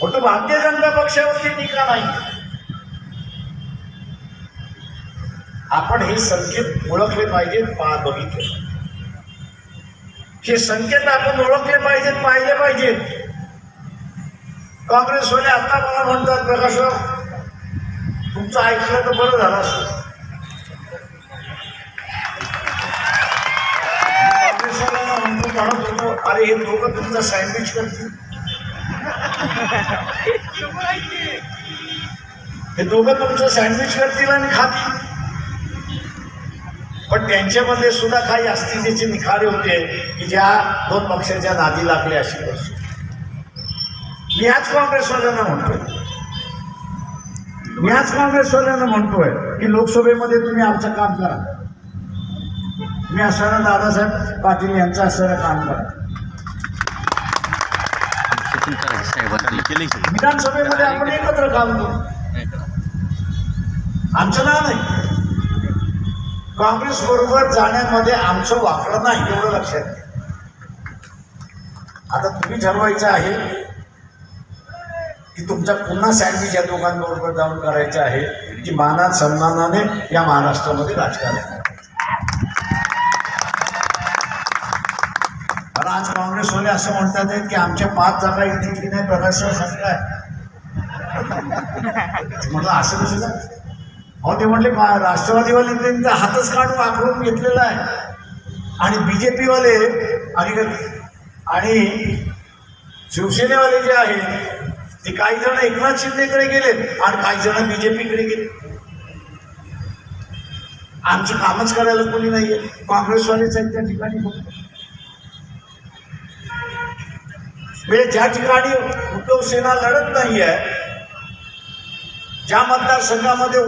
फक्त भारतीय जनता पक्षावरती टीका नाही. आपण हे संकेत ओळखले पाहिजेत पा बघितले. हे संकेत आपण ओळखले पाहिजेत पाहिले पाहिजेत. काँग्रेसवाले आता मला म्हणतात प्रकाशराव तुमचं ऐकलं तर बरं झालं असतं. काँग्रेसवाल्यांना म्हणतो म्हणत होतो. अरे हे लोक तुमचं सँडविच करतील. हे दोघं तुमचं सँडविच करतील आणि खातील. पण त्यांच्यामध्ये सुद्धा काही अस्थितीचे निखारे होते की ज्या दोन पक्षाच्या नादी लागले अशी गोष्ट. मी आज काँग्रेसवाल्यांना म्हणतोय. मी आज काँग्रेसवाल्यांना म्हणतोय की लोकसभेमध्ये तुम्ही आमचं काम करा. मी असताना दादासाहेब पाटील यांचं असणारं काम करा. शूटिंग करायचं साहेबांची विधानसभेमध्ये आपण एकत्र काम करू. आमचं नाव नाही. काँग्रेस बरोबर जाण्यामध्ये आमचं वाकडं नाही एवढं लक्षात घ्या. आता तुम्ही ठरवायचं आहे की तुमचा पुन्हा सँडविच या दोघांबरोबर जाऊन करायचं आहे की मानात सन्मानाने या महाराष्ट्रामध्ये राजकारण पण आज काँग्रेसवाले असं म्हणतात आहेत की आमच्या पाच जागा येतील की नाही प्रकाशराव सांगताय म्हटलं असं कसं अहो ते म्हटले "मा- राष्ट्रवादीवाले त्यांचा हातच काढून आखडून घेतलेला आहे. आणि बी जे पीवाले आणि आणि शिवसेनेवाले जे आहेत ते काही जण एकनाथ शिंदेकडे गेले आणि काही जण बी जे पीकडे गेले. आमचं कामच करायला कोणी नाहीये. काँग्रेसवालेच आहेत त्या ठिकाणी म्हणजे ज्या ठिकाणी उद्धव सेना लढत नाहीये ज्या मतदारसंघामध्ये